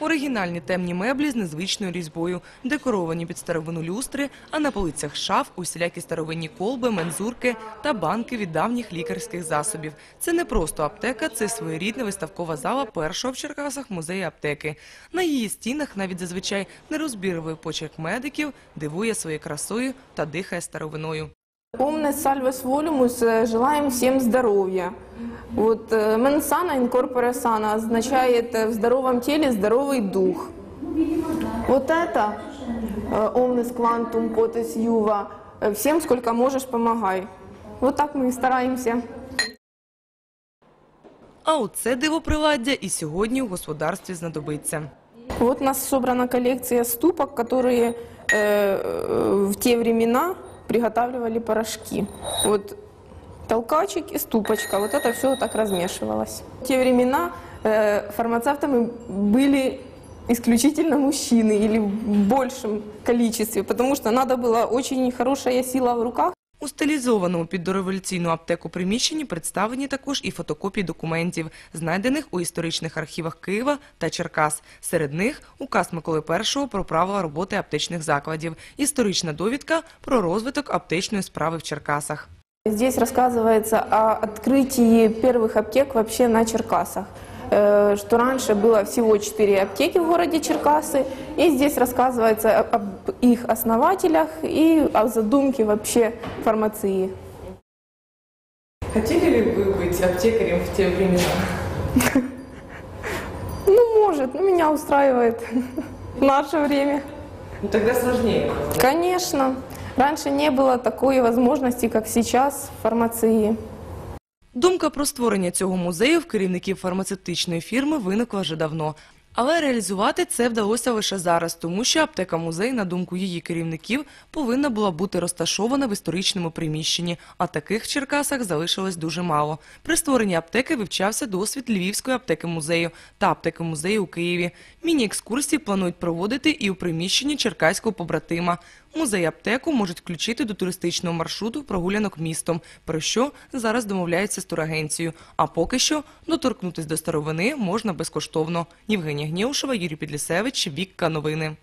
Оригінальні темні меблі з незвичною різьбою, декоровані під старовину люстри, а на полицях шаф усілякі старовинні колби, мензурки та банки від давніх лікарських засобів. Це не просто аптека, це своєрідна виставкова зала першого в Черкасах музею аптеки. На її стінах навіть зазвичай нерозбірливий почерк медиків дивує своєю красою та дихає старовиною. Salves volumus, э, желаем всем здоровья. Вот э, mens sana in corpore sana означает э, в здоровом теле здоровый дух. Вот это э, omnes quantum potes juva, э, всем сколько можешь помогай. Вот так мы и стараемся. А оце дивоприладдя і сьогодні у господарстві знадобиться. Вот у нас собрана коллекция ступок, которые э, э, в те времена приготавливали порошки. Вот толкачик и ступочка, вот это все так размешивалось. В те времена э, фармацевтами были исключительно мужчины или в большем количестве, потому что надо была очень хорошая сила в руках. У стилізованому під дореволюційну аптеку приміщенні представлені також і фотокопії документів, знайдених у історичних архівах Києва та Черкас. Серед них указ Миколи І про правила роботи аптечних закладів, історична довідка про розвиток аптечної справи в Черкасах. Здесь рассказывается о открытии первых аптек вообще на Черкасах. Э, Что раньше было всего 4 аптеки в городе Черкасы. И здесь рассказывается об об их основателях и о задумке вообще фармации. Хотіли ли ви бути аптекарем в ті времена? Ну, может, ну, меня устраивает в наше время. Ну, тоді складніше. Конечно. Раньше не было такой возможности, как сейчас в фармации. Думка про створення цього музею в керівників фармацевтичної фірми виникла вже давно. Але реалізувати це вдалося лише зараз, тому що аптека-музей, на думку її керівників, повинна була бути розташована в історичному приміщенні, а таких в Черкасах залишилось дуже мало. При створенні аптеки вивчався досвід Львівської аптеки-музею та аптеки-музею у Києві. Міні-екскурсії планують проводити і у приміщенні черкаського побратима. Музей аптеку можуть включити до туристичного маршруту прогулянок містом, про що зараз домовляються з турагенцією. А поки що доторкнутись до старовини можна безкоштовно. Євгенія Гнєушева, Юрій Підлісевич, Вікка Новини.